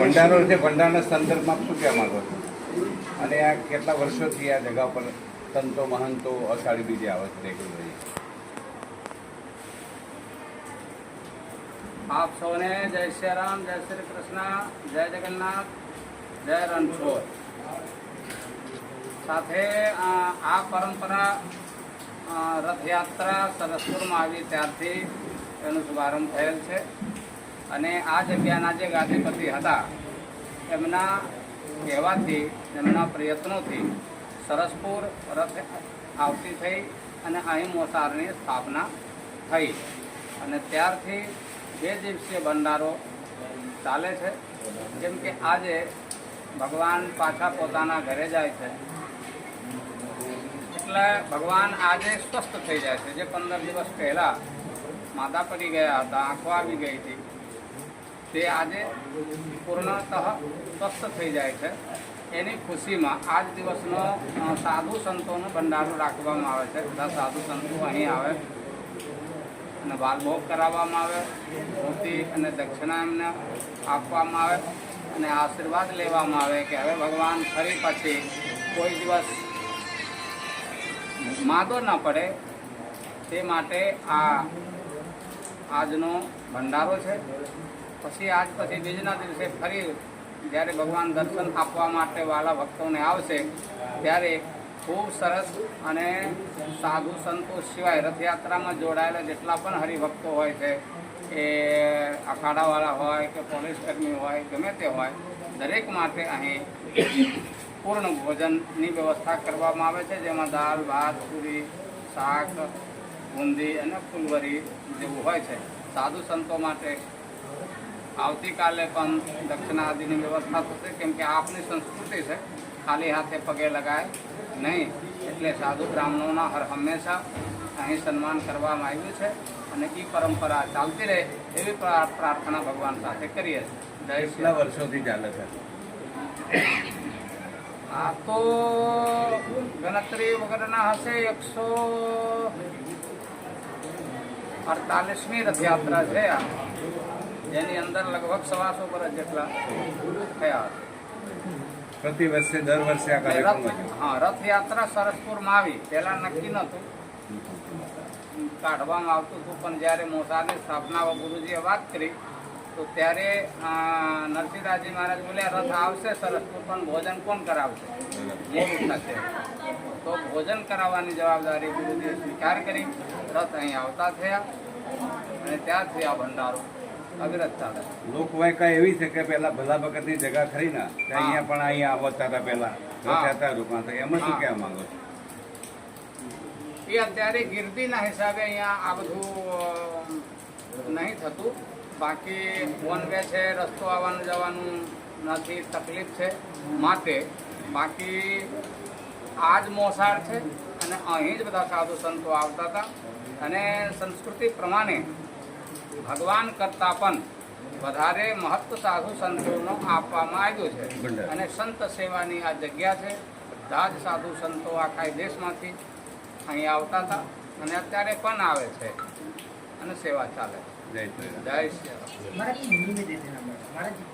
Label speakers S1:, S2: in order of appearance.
S1: ભંડારો છે, ભંડારના સંદર્ભમાં શું કહેવા માંગો છો? અને આ કેટલા વર્ષોથી આ જગા પર સંતો, મહંતો, અષાઢી બીજે આવે છે?
S2: આપ સૌને જય શ્રી રામ, જય શ્રી કૃષ્ણ, જય જગન્નાથ, જય રણછોડ. સાથે આ પરંપરા રથયાત્રા સરસપુરમાં આવી ત્યારથી એનો શુભારંભ થયેલ છે. અને આ જગ્યાના જે ગાદીપતિ હતા, એમના કહેવાથી, એમના પ્રયત્નોથી સરસપુર રથ આવતી થઈ અને અહીં મોસારની સ્થાપના થઈ. અને ત્યારથી બે દિવસીય ભંડારો ચાલે છે. જેમ કે આજે ભગવાન પાછા પોતાના ઘરે જાય છે. એટલે ભગવાન આજે સ્વસ્થ થઈ જાય છે. જે પંદર દિવસ પહેલાં માતા પડી ગયા હતા, આંખો આવી ગઈ હતી. તે આજે પૂર્ણતઃ સ્વસ્થ થઈ જાય છે. એની ખુશીમાં આજ દિવસનો સાધુ સંતોનો ભંડારો રાખવામાં આવે છે. બધા સાધુ સંતો અહીં આવે અને બાલભોગ કરાવવામાં આવે, મૂર્તિ અને દક્ષિણા એમને આપવામાં આવે અને આશીર્વાદ લેવામાં આવે કે હવે ભગવાન ફરી પછી કોઈ દિવસ માદો ન પડે. તે માટે આ આજનો ભંડારો છે. પછી આજ પછી બીજના દિવસે ફરી જ્યારે ભગવાન દર્શન આપવા માટે વાલા ભક્તોને આવશે, ત્યારે ખૂબ સરસ અને સાધુ સંતો સિવાય રથયાત્રામાં જોડાયેલા જેટલા પણ હરિભક્તો હોય છે એ અખાડાવાળા હોય, કે પોલીસ કર્મી હોય, ગમે તે હોય, દરેક માટે અહીં પૂર્ણ ભોજનની વ્યવસ્થા કરવામાં આવે છે, જેમાં દાળ, ભાત, પૂરી, શાક, બુંદી અને ફૂલવરી જેવું હોય છે. સાધુ સંતો માટે આવતીકાલે પણ દક્ષિણા આદિની વ્યવસ્થા થશે કેમ કે આપની સંસ્કૃતિ છે. ખાલી હાથે પગે લગાય નહીં એટલે સાધુ બ્રાહ્મણોના હર હંમેશા અહીં સન્માન કરવામાં આવ્યું છે અને એ પરંપરા ચાલતી રહે એવી પ્રા- પ્રાર્થના ભગવાન સાથે કરીએ છીએ.
S1: કેટલા વર્ષોથી ચાલે છે?
S2: આ તો ગણતરી વગરના હશે એકસો અડતાલીસમી રથયાત્રા છે આ. જેની અંદર લગભગ સવાસો વર્ષ જેટલા થયા
S1: પ્રતિ વર્ષે દર વર્ષે આ કાર્યક્રમ.
S2: હા રથયાત્રા સરસપુરમાં આવી. પહેલા નક્કી નહોતું. કાઢવામાં આવતું હતું પણ જ્યારે મોસાની સ્થાપના ગુરુજીએ વાત કરી તો ત્યારે નરસિંહરાજી મહારાજ બોલ્યા રથ આવશે સરસપુર પણ ભોજન કોણ કરાવશે? તો ભોજન કરાવવાની જવાબદારી ગુરુજીએ સ્વીકાર કરી. રથ અહીં આવતા થયા અને ત્યારથી આ ભંડારો. અવિરત ચાલે
S1: લોકવાયકા એવી છે કે પેલા ભલા ભગતની જગા ખરી ના કે અહીંયા પણ અહીંયા આવતા હતા પેલા રોકાતા રૂપમાં તો એમાં શું. કહેવા માંગો છો?
S2: એ અત્યારે ગીર્દીના હિસાબે અહીંયા આ બધું નહીં થતું. બાકી વન વે છે રસ્તો આવવાનું જવાનું નથી તકલીફ છે માટે. બાકી આ જ મોસાળ છે અને અહીં જ બધા સાધુ સંતો આવતા હતા. અને સંસ્કૃતિ પ્રમાણે ભગવાન કરતાં પણ વધારે મહત્વ સાધુ સંતોનો આપવામાં આવ્યું છે. અને સંત સેવાની આ જગ્યા છે બધા જ સાધુ સંતો આખા દેશમાંથી અહીં આવતા હતા અને અત્યારે પણ આવે છે અને સેવા ચાલે
S1: જય શ્રી
S2: જય શ્રી રામ.